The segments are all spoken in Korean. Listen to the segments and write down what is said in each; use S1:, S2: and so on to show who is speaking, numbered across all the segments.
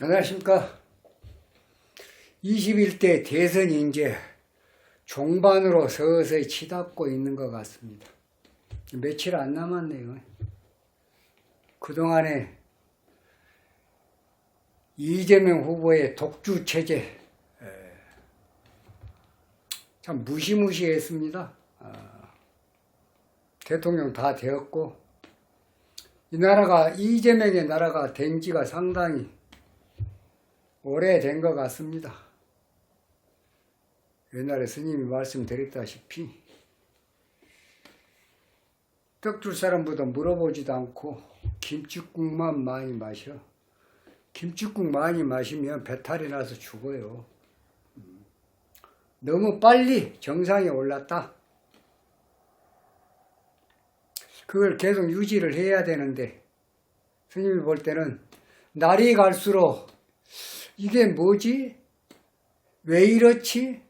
S1: 안녕하십니까. 21대 대선이 이제 종반으로 서서히 치닫고 있는 것 같습니다. 며칠 안 남았네요. 그동안에 이재명 후보의 독주 체제 에, 참 무시무시했습니다. 아, 대통령 다 되었고 이 나라가 이재명의 나라가 된 지가 상당히 오래된 것 같습니다. 옛날에 스님이 말씀드렸다시피 떡 줄 사람보다 물어보지도 않고 김치국만 많이 마셔. 김치국 많이 마시면 배탈이 나서 죽어요. 음. 너무 빨리 정상에 올랐다. 그걸 계속 유지를 해야 되는데 스님이 볼 때는 날이 갈수록 이게 뭐지? 왜 이렇지?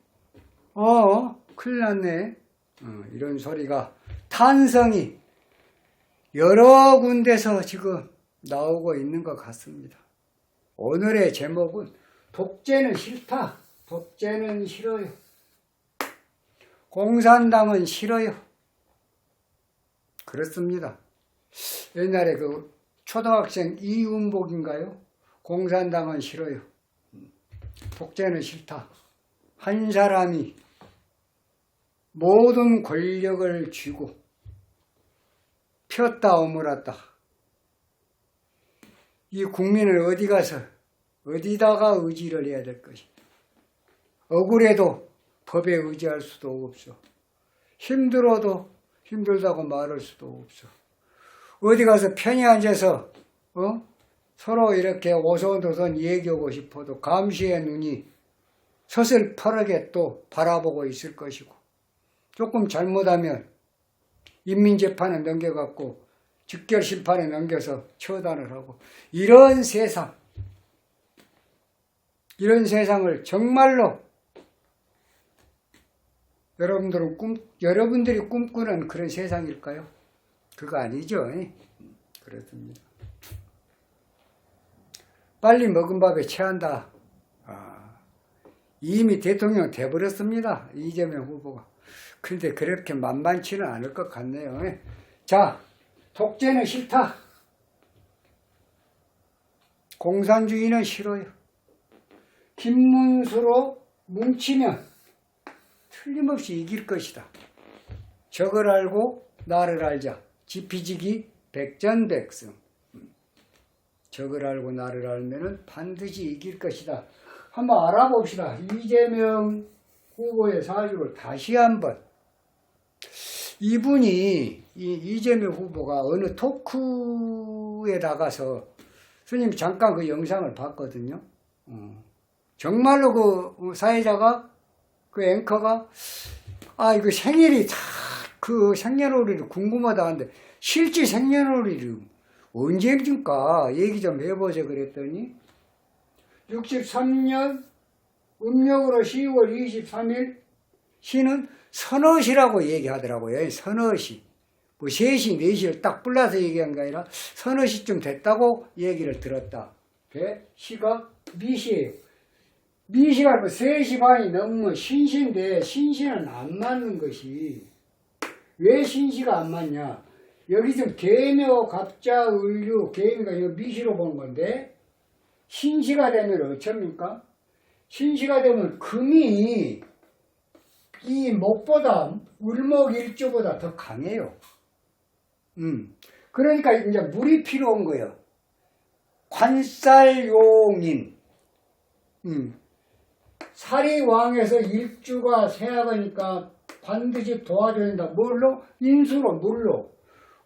S1: 어, 큰일 났네. 어, 이런 소리가 탄성이 여러 군데서 지금 나오고 있는 것 같습니다. 오늘의 제목은 독재는 싫다. 독재는 싫어요. 공산당은 싫어요. 그렇습니다. 옛날에 그 초등학생 이윤복인가요? 공산당은 싫어요. 독재는 싫다. 한 사람이 모든 권력을 쥐고 폈다 오물었다. 이 국민을 어디 가서 어디다가 의지를 해야 될 것인가. 억울해도 법에 의지할 수도 없어. 힘들어도 힘들다고 말할 수도 없어. 어디 가서 편히 앉아서 어? 서로 이렇게 오손도손 얘기하고 싶어도 감시의 눈이 서슬퍼르게 또 바라보고 있을 것이고 조금 잘못하면 인민재판에 넘겨갖고 직결심판에 넘겨서 처단을 하고 이런 세상 이런 세상을 정말로 여러분들은 꿈, 여러분들이 꿈꾸는 그런 세상일까요? 그거 아니죠. 그렇습니다. 빨리 먹은 밥에 체한다. 아, 이미 대통령 돼버렸습니다. 이재명 후보가. 그런데 그렇게 만만치는 않을 것 같네요. 자, 독재는 싫다. 공산주의는 싫어요. 김문수로 뭉치면 틀림없이 이길 것이다. 적을 알고 나를 알자. 지피지기 백전백승. 적을 알고 나를 알면은 반드시 이길 것이다. 한번 알아봅시다. 이재명 후보의 사주를 다시 한번. 이분이 이 이재명 후보가 어느 토크에 나가서 스님 잠깐 그 영상을 봤거든요. 어. 정말로 그 사회자가 그 앵커가 아 이거 생일이 다 그 생년월일이 궁금하다 하는데 실제 생년월일이 언제입니까? 얘기 좀 해보자 그랬더니 63년 음력으로 10월 23일 시는 서너시라고 얘기하더라고요. 서너시. 뭐 3시, 4시를 딱 불러서 얘기한 게 아니라 서너시쯤 됐다고 얘기를 들었다. 그 시가 미시예요. 미시가 뭐 3시 반이 넘으면 신시인데 신시는 안 맞는 것이 왜 신시가 안 맞냐? 여기 지금 개묘, 갑자, 을류, 개미가 이 미시로 보는 건데 신시가 되면 어쩝니까? 신시가 되면 금이 이 목보다 울목 일조보다 더 강해요. 음. 그러니까 이제 물이 필요한 거예요. 관살용인. 음. 살이 왕에서 일주가 세하니까 반드시 도와줘야 된다. 뭘로? 인수로, 물로.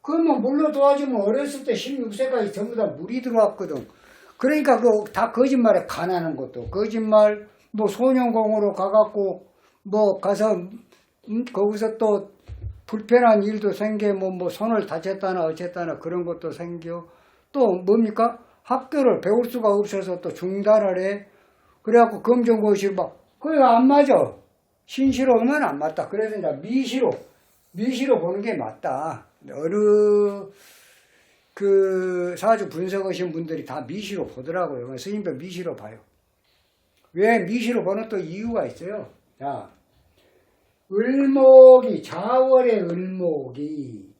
S1: 그러면 물로 도와주면 어렸을 때 16세까지 전부 다 물이 들어왔거든. 그러니까 그 다 거짓말에 가난한 것도. 거짓말, 뭐 소년공으로 가갖고 뭐 가서 음, 거기서 또 불편한 일도 생겨. 뭐, 뭐 손을 다쳤다나 어쨌다나 그런 것도 생겨. 또 뭡니까? 학교를 배울 수가 없어서 또 중단을 해. 그래갖고 검정고시를 막 그게 안 맞아. 신시로는 안 맞다. 그래서 이제 미시로 미시로 보는 게 맞다 어느 그 사주 분석하신 분들이 다 미시로 보더라고요. 스님도 미시로 봐요. 왜 미시로 보는 또 이유가 있어요. 자, 을목이 자월의 을목이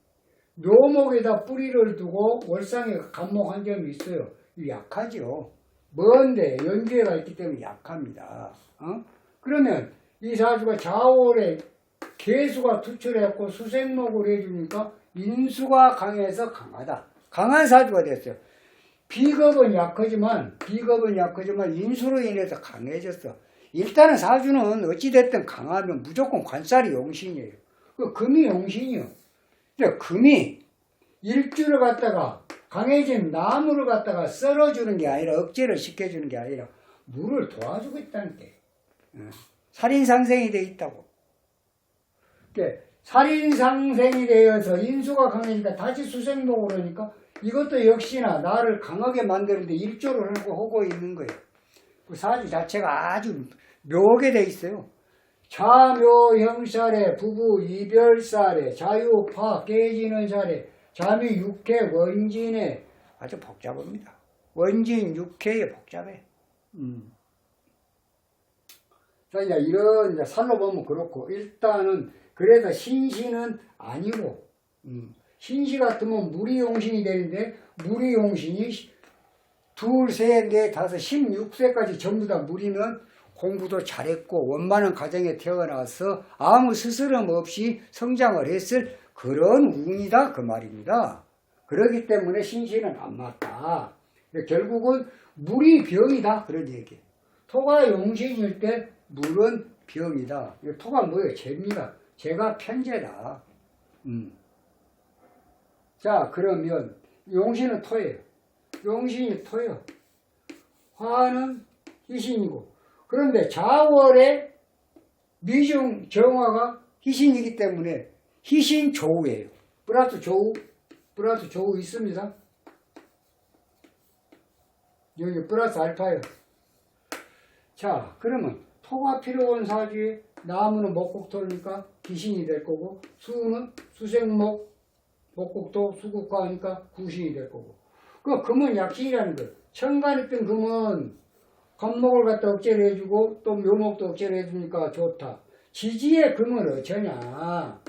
S1: 묘목에다 뿌리를 두고 월상에 간목한 점이 있어요. 약하죠. 먼데 연계가 있기 때문에 약합니다. 어? 그러면 이 사주가 자월에 개수가 투출했고 수생목을 해주니까 인수가 강해서 강하다. 강한 사주가 됐어요. 비겁은 약하지만 비겁은 약하지만 인수로 인해서 강해졌어. 일단은 사주는 어찌됐든 강하면 무조건 관살이 용신이에요. 그 금이 용신이요. 금이 일주를 갖다가 강해진 나무를 갖다가 썰어주는 게 아니라 억제를 시켜주는 게 아니라 물을 도와주고 있다는 게 살인상생이 돼 있다고. 그러니까 살인상생이 되어서 인수가 강해니까 다시 수생목을 하니까 이것도 역시나 나를 강하게 만드는데 일조를 하고 하고 있는 거예요. 그 사주 자체가 아주 묘하게 돼 있어요. 자묘 형살에 부부 이별살에 자유파 깨지는 살에 자미 육회 원진에 아주 복잡합니다. 원진 육회에 복잡해. 음. 자 이제 이런 이제 살로 보면 그렇고 일단은 그래서 신시는 아니고 음. 신시 같으면 무리용신이 되는데 무리용신이 둘, 셋, 넷, 다섯, 16세까지 전부 다 무리면 공부도 잘했고 원만한 가정에 태어나서 아무 스스럼 없이 성장을 했을 그런 운이다 그 말입니다. 그렇기 때문에 신시는 안 맞다. 결국은 물이 병이다 그런 얘기. 토가 용신일 때 물은 병이다. 이 토가 뭐예요? 죄입니다. 죄가 편죄다. 음. 자 그러면 용신은 토예요. 용신이 토요. 화는 희신이고 그런데 자월의 미중 정화가 희신이기 때문에 희신 조우예요. 플러스 조우, 플러스 조우 있습니다. 여기 플러스 알파요. 자, 그러면 토가 필요한 사주에 나무는 목국토니까 기신이 될 거고 수는 수생목 목국토 수국화 하니까 구신이 될 거고 그 금은 약신이라는 거예요. 천간 있던 금은 겉목을 갖다 억제를 해주고 또 묘목도 억제를 해주니까 좋다. 지지의 금은 어쩌냐?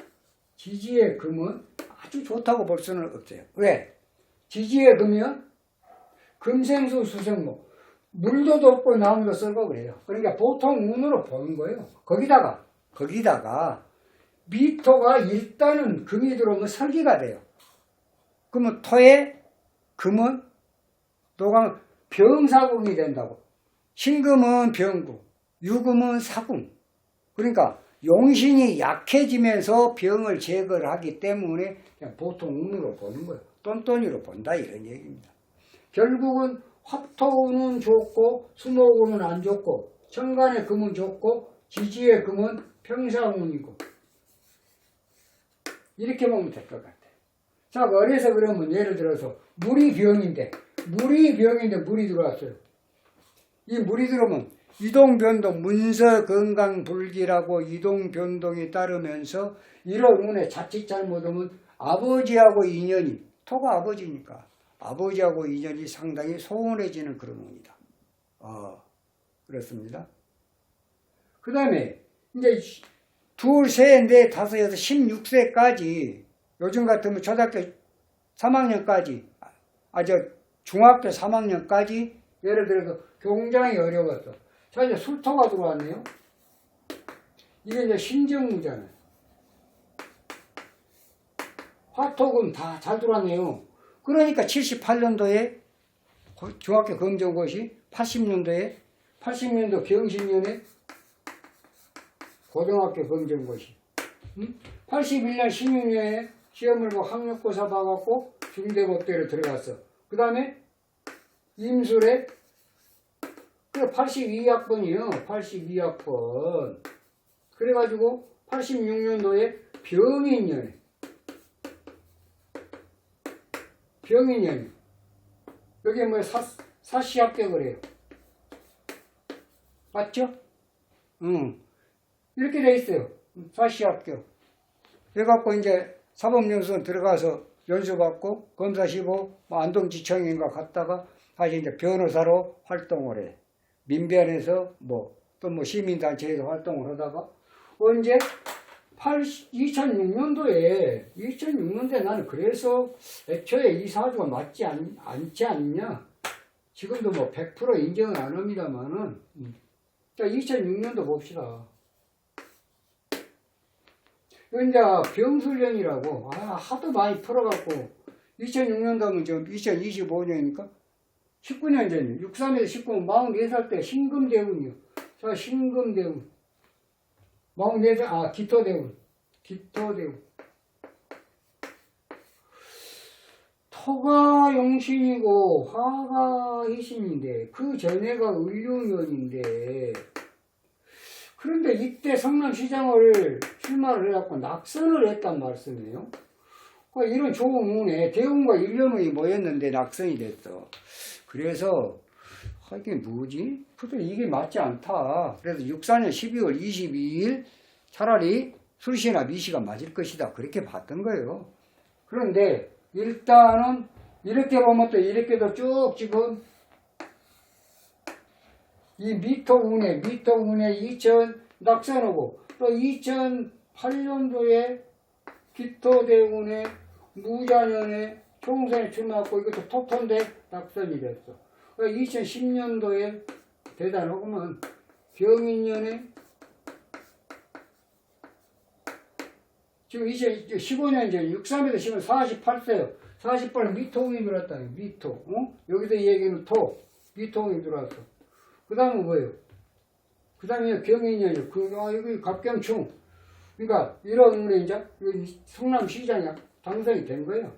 S1: 지지의 금은 아주 좋다고 볼 수는 없어요. 왜? 지지의 금이요? 금생수 수생목. 물도 돋고 나무도 썰고 그래요. 그러니까 보통 운으로 보는 거예요. 거기다가, 거기다가 미토가 일단은 금이 들어오면 설기가 돼요. 그러면 토에 금은 또가 병사궁이 된다고. 신금은 병궁, 유금은 사궁. 그러니까 용신이 약해지면서 병을 제거를 하기 때문에 그냥 보통 운으로 보는 거예요. 똔똔이로 본다 이런 얘기입니다. 결국은 화토운은 좋고 수목운은 안 좋고 천간의 금은 좋고 지지의 금은 평사운이고 이렇게 보면 될 것 같아요. 자, 어려서 그러면 예를 들어서 물이 병인데 물이 병인데 물이 들어왔어요. 이 물이 들어오면 이동 변동 문서 건강 불기라고 이동 변동이 따르면서 이런 운에 자칫 잘못하면 아버지하고 인연이 토가 아버지니까 아버지하고 인연이 상당히 소원해지는 그런 운이다. 어, 그렇습니다. 그 다음에 이제 둘, 셋, 넷, 다섯, 여섯, 16세까지 요즘 같으면 초등학교 3학년까지 아, 저 중학교 3학년까지 예를 들어서 굉장히 어려웠어. 자, 이제 술토가 들어왔네요. 이게 이제 신정무잖아요. 화톡은 다잘 들어왔네요. 그러니까 78년도에 중학교 검정고시, 80년도에, 80년도 경신년에 고등학교 검정고시, 응? 81년 16년에 시험을 보고 학력고사 봐갖고 중대법대로 들어갔어. 그 다음에 임술에 그 82학번이요. 82학번. 그래가지고 86년도에 병인년에 병인년 여기 뭐 사, 사시 합격을 해요. 맞죠? 응. 이렇게 돼 있어요. 사시 합격. 그래갖고 이제 사법연수원 들어가서 연수받고 검사시보 뭐 안동지청인가 갔다가 다시 이제 변호사로 활동을 해. 민변에서 뭐 또 뭐 시민단체에서 활동을 하다가 언제 2006년도에 2006년도에 나는 그래서 애초에 이 사주가 맞지 않, 않지 않냐 지금도 뭐 100% 인정은 안 합니다만은 음. 자 2006년도 봅시다 이제 병술년이라고 아, 하도 많이 풀어갖고 2006년도 하면 지금 2025년이니까? 19년 전이에요. 63에서 19, 44살 때 신금대운이요. 자 신금대운 44살 아 기토대운 기토대운 토가 용신이고 화가 희신인데 그 전에가 을룡년인데 그런데 이때 성남시장을 출마를 해갖고 낙선을 했단 말씀이에요. 그러니까 이런 좋은 운에 대운과 일념이 모였는데 낙선이 됐어. 그래서 아, 이게 뭐지? 그래도 이게 맞지 않다. 그래서 64년 12월 22일 차라리 술시나 미시가 맞을 것이다. 그렇게 봤던 거예요. 그런데 일단은 이렇게 보면 또 이렇게도 쭉 지금 이 미터 운에 2000 낙선하고 또 2008년도에 기토대운에 무자년에 총선에 출마하고 이것도 토토인데 낙선이 됐어. 2010년도에 대단하구만 병인년에 지금 2015년 전 63에서 지금 48세요. 48 미토운이 들어왔다. 미토. 어? 여기서 이 얘기는 토. 미토운이 들어왔어. 그 다음은 뭐예요? 그 다음에 경인년이요. 그, 아, 여기 갑경충. 그러니까 이런 운에 이제 성남시장이 당선이 된 거예요.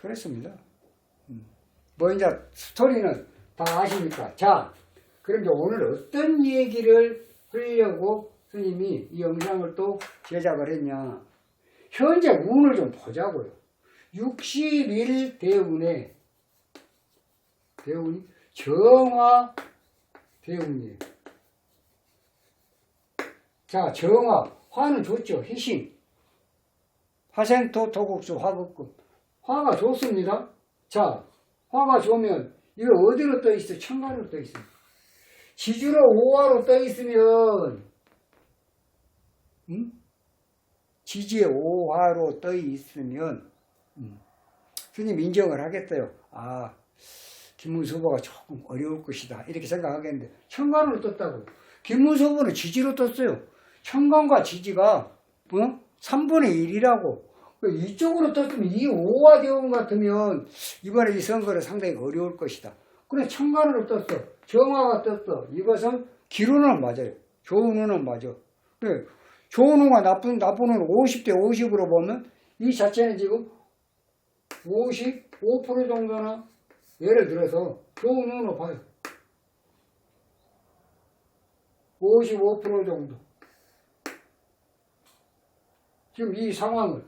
S1: 그렇습니다. 음. 뭐 이제 스토리는 다 아시니까. 자, 그럼 이제 오늘 어떤 얘기를 하려고 스님이 이 영상을 또 제작을 했냐. 현재 운을 좀 보자고요. 60일 대운에 대운이 정화 대운이에요. 자, 정화. 화는 좋죠. 희신. 화생토 토국수 화극금. 화가 좋습니다. 자, 화가 좋으면 이거 어디로 떠 있어? 천간으로 떠 있어. 지주로 오화로 떠 있으면 음? 지지에 오화로 떠 있으면 음. 스님 인정을 하겠어요. 아, 김문수 후보가 조금 어려울 것이다. 이렇게 생각하겠는데 천간으로 떴다고. 김문수 후보는 지지로 떴어요. 천간과 지지가 어? 3분의 1이라고. 이쪽으로 떴으면 이 오화 대원 같으면 이번에 이 선거는 상당히 어려울 것이다. 그래 천간으로 떴어. 정화가 떴어. 이것은 기로는 맞아요. 좋은 운은 맞아. 그래, 좋은 운과 나쁜, 나쁜 운은 50대 50으로 보면 이 자체는 지금 55% 정도나 예를 들어서 좋은 운으로 봐요. 55% 정도. 지금 이 상황을.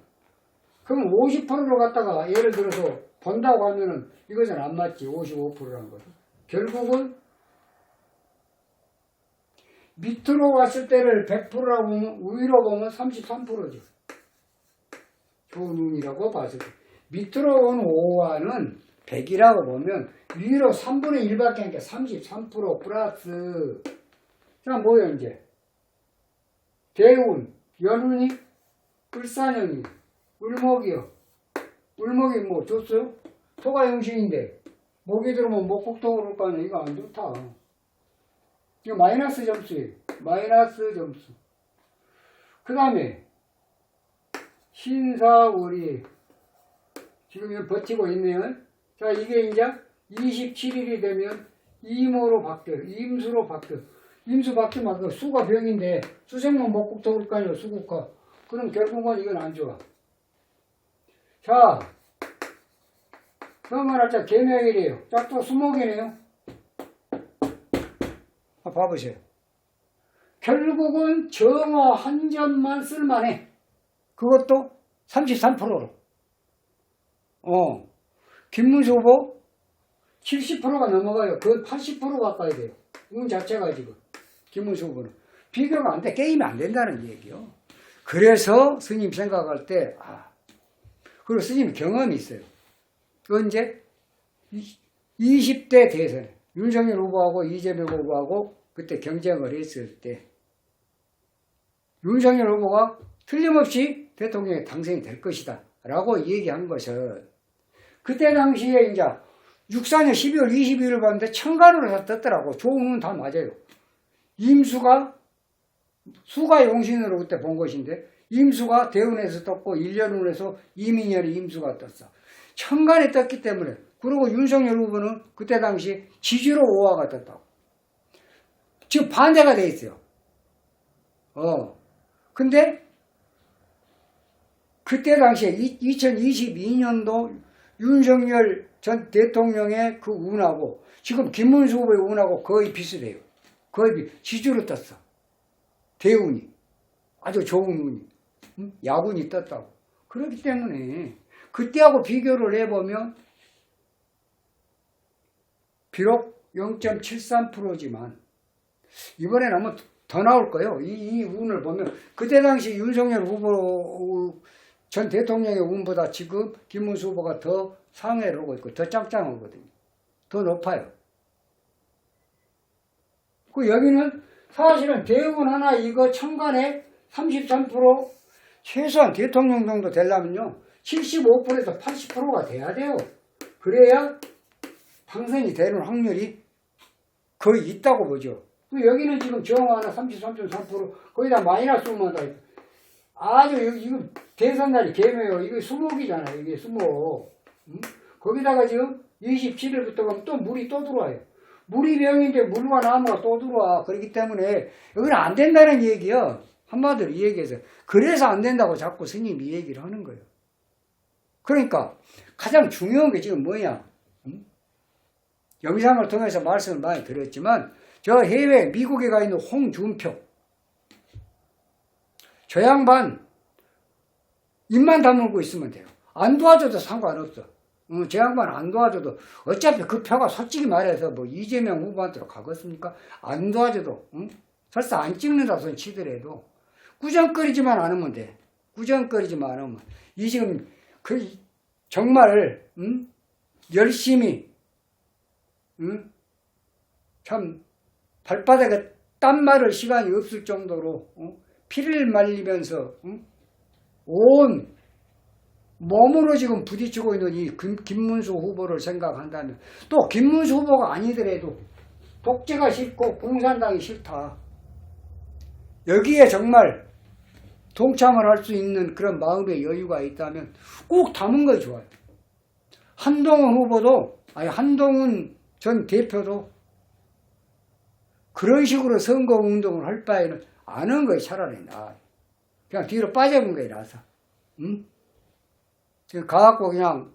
S1: 그럼 50%로 갖다가 예를 들어서 본다고 하면은 이것은 안 맞지. 55%라는 것은. 결국은 밑으로 왔을 때를 100%라고 보면 위로 보면 33%죠. 좋은 운이라고 봤을 때. 밑으로 온 5화는 100이라고 보면 위로 3분의 1밖에 안 돼. 33% 플러스. 자, 뭐야, 이제. 대운, 연운이, 을사년이, 을목이요. 을목이 뭐 줬어요? 토가 용신인데, 목이 들어오면 목국토 오를 거 아니야. 이거 안 좋다. 이거 마이너스 점수예요. 마이너스 점수. 그 다음에, 신사월이 지금 버티고 있네요. 자, 이게 이제 27일이 되면 임으로 바뀌어요. 임수로 바뀌어요. 임수 바뀌면 그 수가 병인데 수생만 목국토 오를 거 아니에요. 수국화. 그럼 결국은 이건 안 좋아. 자, 그러면 날짜 개명일이에요. 자, 또 수목이네요. 아, 봐보세요. 결국은 정화 한 점만 쓸만해. 그것도 33%로. 어. 김문수 후보 70%가 넘어가요. 그80% 가까이 돼요. 운 자체가 지금. 김문수 후보는. 비교가 안 돼. 게임이 안 된다는 얘기요. 그래서 스님 생각할 때, 아, 그리고 스님 경험이 있어요. 언제? 20대 대선. 윤석열 후보하고 이재명 후보하고 그때 경쟁을 했을 때, 윤석열 후보가 틀림없이 대통령에 당선이 될 것이다. 라고 얘기한 것은, 그때 당시에 이제 64년 12월 22일 봤는데 다 떴더라고. 조응은 다 맞아요. 임수가 수가 용신으로 그때 본 것인데 임수가 대운에서 떴고 일년운에서 이민열이 임수가 떴어. 천간에 떴기 때문에 그리고 윤석열 후보는 그때 당시 지지로 오화가 떴다고. 지금 반대가 돼 있어요. 어. 근데 그때 당시에 2022년도 윤석열 전 대통령의 그 운하고 지금 김문수 후보의 운하고 거의 비슷해요. 거의 비- 지주로 떴어. 대운이. 아주 좋은 운이. 응? 야군이 떴다고. 그렇기 때문에 그때하고 비교를 해보면 비록 0.73%지만 이번에는 아마 더 나올 거예요. 이, 이 운을 보면 그때 당시 윤석열 후보 전 대통령의 운보다 지금 김문수 후보가 더 상회를 하고 있고 더 짱짱하거든요. 더 높아요. 그 여기는 사실은 대운 하나 이거 천간에 33% 최소한 대통령 정도 되려면요 75%에서 80%가 돼야 돼요. 그래야 당선이 되는 확률이 거의 있다고 보죠. 그 여기는 지금 정 하나 33.3% 거의 다 마이너스만 다. 아주 이거 대선 날이 개매요. 이거 수목이잖아요. 이게 수목. 응? 거기다가 지금 27일부터 가면 또 물이 또 들어와요. 물이 병인데 물과 나무가 또 들어와. 그렇기 때문에 여기는 안 된다는 얘기요. 한마디로 이 얘기해서. 그래서 안 된다고 자꾸 스님이 이 얘기를 하는 거예요. 그러니까 가장 중요한 게 지금 뭐냐. 응? 영상을 통해서 말씀을 많이 드렸지만 저 해외 미국에 가 있는 홍준표 저 양반 입만 다물고 있으면 돼요. 안 도와줘도 상관없어. 어, 저 양반 안 도와줘도 어차피 그 표가 솔직히 말해서 뭐 이재명 후보한테로 가겠습니까? 안 도와줘도 응? 설사 안 찍는다 손 치더라도 꾸정거리지만 않으면 돼. 꾸정거리지만 않으면 이 지금 그 정말 응? 열심히 응? 참 발바닥에 땀 마를 시간이 없을 정도로 어? 피를 말리면서 응? 온 몸으로 지금 부딪히고 있는 이 김, 김문수 후보를 생각한다면 또 김문수 후보가 아니더라도 독재가 싫고 공산당이 싫다. 여기에 정말 동참을 할 수 있는 그런 마음의 여유가 있다면 꼭 담은 거 좋아요. 한동훈 후보도 아니 한동훈 전 대표도 그런 식으로 선거 운동을 할 바에는 안한 거에 차라리 나아요. 그냥 뒤로 빠져본 거에 나서. 응? 지금 가갖고 그냥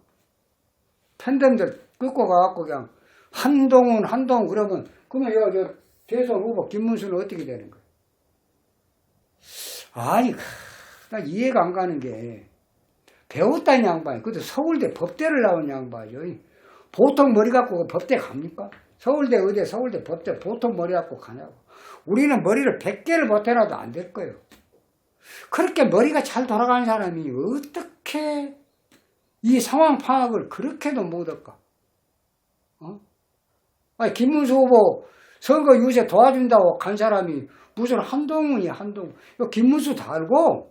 S1: 팬덤들 끊고 가갖고 그냥 한동훈, 한동훈 그러면 그러면 여, 저 대선 후보 김문수는 어떻게 되는 거야? 아니, 나 이해가 안 가는 게 배웠다는 양반이 그것도 서울대 법대를 나온 양반이요. 보통 머리 갖고 법대 갑니까? 서울대 의대 서울대 법대 보통 머리 갖고 가냐고. 우리는 머리를 100개를 못해놔도 안 될 거예요. 그렇게 머리가 잘 돌아가는 사람이 어떻게 이 상황 파악을 그렇게도 못할까? 어? 아니, 김문수 후보 선거 유세 도와준다고 간 사람이 무슨 한동훈이야, 한동훈. 김문수 다 알고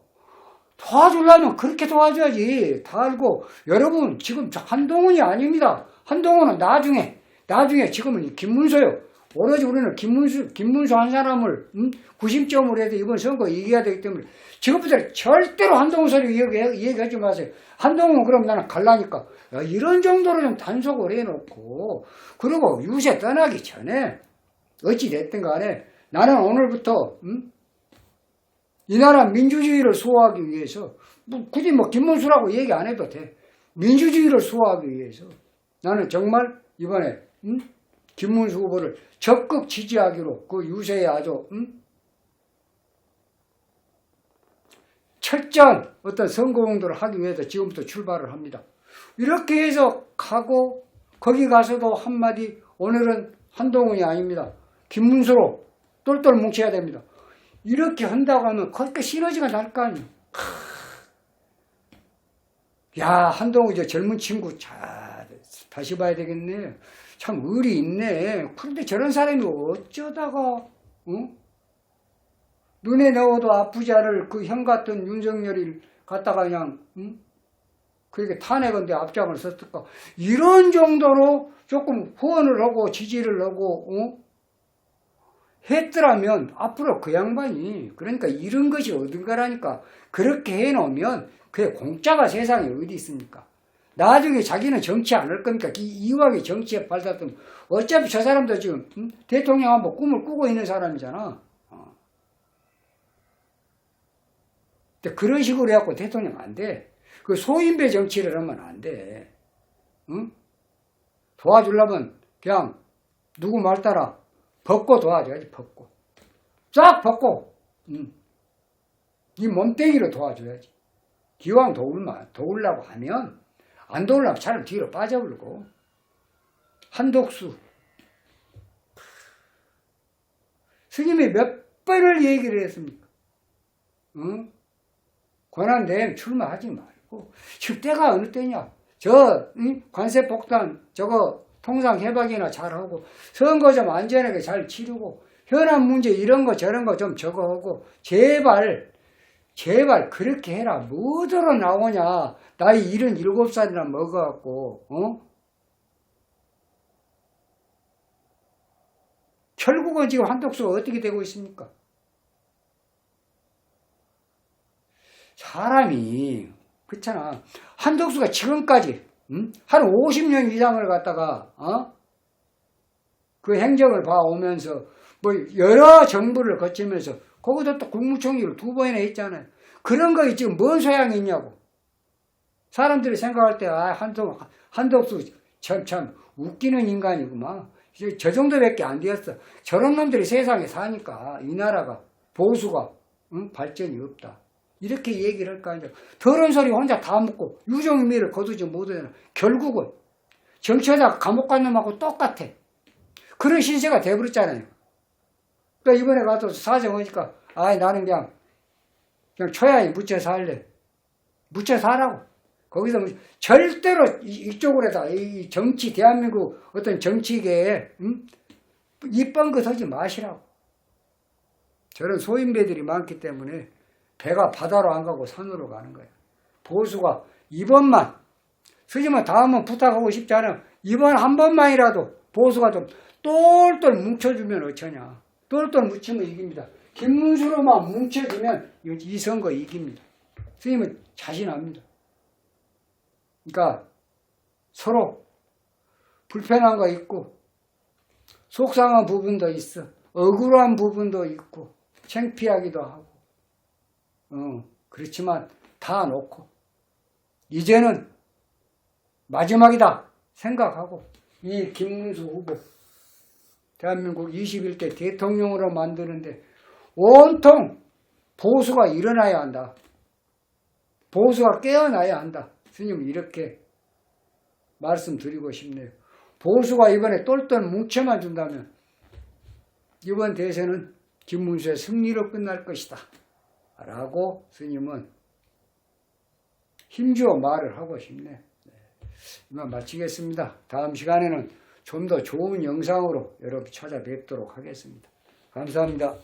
S1: 도와주려면 그렇게 도와줘야지. 다 알고. 여러분, 지금 저 한동훈이 아닙니다. 한동훈은 나중에, 나중에 지금은 김문수요. 오로지 우리는 김문수, 김문수 한 사람을, 음? 구심점으로 해도 이번 선거 이겨야 되기 때문에 지금부터 절대로 한동훈 소리 얘기, 얘기하지 마세요. 한동훈 그럼 나는 갈라니까. 야, 이런 정도로 좀 단속을 해놓고, 그리고 유세 떠나기 전에, 어찌 됐든 간에 나는 오늘부터, 음? 이 나라 민주주의를 수호하기 위해서 뭐 굳이 뭐 김문수라고 얘기 안 해도 돼. 민주주의를 수호하기 위해서 나는 정말 이번에 음? 김문수 후보를 적극 지지하기로 그 유세에 아주 음? 철저한 어떤 선거운동을 하기 위해서 지금부터 출발을 합니다. 이렇게 해서 가고 거기 가서도 한마디 오늘은 한동훈이 아닙니다. 김문수로 똘똘 뭉쳐야 됩니다. 이렇게 한다고 하면 그렇게 시너지가 날 거 아니야. 야, 한동훈 저 젊은 친구, 자, 다시 봐야 되겠네. 참 의리 있네. 그런데 저런 사람이 어쩌다가, 어? 눈에 넣어도 아프지 않을 그 형 같은 윤석열이 갖다가 그냥, 응? 그렇게 탄핵은데 앞장을 섰을까. 이런 정도로 조금 후원을 하고 지지를 하고, 어? 했더라면 앞으로 그 양반이 그러니까 이런 것이 어딘가라니까 그렇게 해놓으면 그게 공짜가 세상에 어디 있습니까? 나중에 자기는 정치 안할 겁니까? 이- 이왕에 정치에 발달하면 어차피 저 사람도 지금 음? 대통령 한번 꿈을 꾸고 있는 사람이잖아. 어. 그런 식으로 해갖고 대통령 안 돼. 그 소인배 정치를 하면 안 돼. 응? 도와주려면 그냥 누구 말 따라 벗고 도와줘야지, 벗고. 싹 벗고, 응. 이 몸뚱이로 도와줘야지. 기왕 도울만, 도우려고 하면, 안 도우려면 차라리 뒤로 빠져버리고. 한독수. 스님이 몇 번을 얘기를 했습니까? 응? 권한대행 출마하지 말고. 지금 때가 어느 때냐? 저, 응? 관세폭탄, 저거, 통상해박이나 잘하고, 선거 좀 안전하게 잘 치르고, 현안 문제 이런 거 저런 거좀 하고, 제발, 제발 그렇게 해라. 뭐더러 나오냐. 나이 77살이나 먹어갖고, 어? 결국은 지금 한독수가 어떻게 되고 있습니까? 사람이, 그렇잖아. 한독수가 지금까지, 음? 한 50년 이상을 갖다가, 어? 그 행정을 봐오면서, 뭐, 여러 정부를 거치면서, 거기서 또 국무총리를 두 번이나 했잖아요. 그런 거에 지금 뭔 소양이 있냐고. 사람들이 생각할 때, 아, 한독, 한독수 참, 참, 웃기는 인간이구만. 이제 저 정도밖에 안 되었어. 저런 놈들이 세상에 사니까 이 나라가 보수가 응? 발전이 없다. 이렇게 얘기를 할거 아니야. 더러운 소리 혼자 다 먹고 유종미를 거두지 못하잖아. 결국은 정치하다가 감옥 간 놈하고 똑같아. 그런 신세가 돼버렸잖아요. 그러니까 이번에 가서 사정 하니까 아 나는 그냥 그냥 초야에 묻혀 살래. 묻혀 살라고. 거기서 뭐 절대로 이- 이쪽으로 해서 이 정치 대한민국 어떤 정치계에 음? 이번긋 하지 마시라고. 저런 소인배들이 많기 때문에 배가 바다로 안 가고 산으로 가는 거야. 보수가 이번만 스님은 다음은 부탁하고 싶지 않아. 이번 한 번만이라도 보수가 좀 똘똘 뭉쳐주면 어쩌냐. 똘똘 뭉치면 이깁니다. 김문수로만 뭉쳐주면 이- 이 선거 이깁니다. 스님은 자신합니다. 그러니까 서로 불편한 거 있고 속상한 부분도 있어. 억울한 부분도 있고 창피하기도 하고 어, 그렇지만 다 놓고 이제는 마지막이다 생각하고 이 김문수 후보 대한민국 21대 대통령으로 만드는데 온통 보수가 일어나야 한다. 보수가 깨어나야 한다. 스님 이렇게 말씀드리고 싶네요. 보수가 이번에 똘똘 뭉쳐만 준다면 이번 대선은 김문수의 승리로 끝날 것이다. 라고 스님은 힘주어 말을 하고 싶네. 네. 이만 마치겠습니다. 다음 시간에는 좀 더 좋은 영상으로 여러분 찾아뵙도록 하겠습니다. 감사합니다.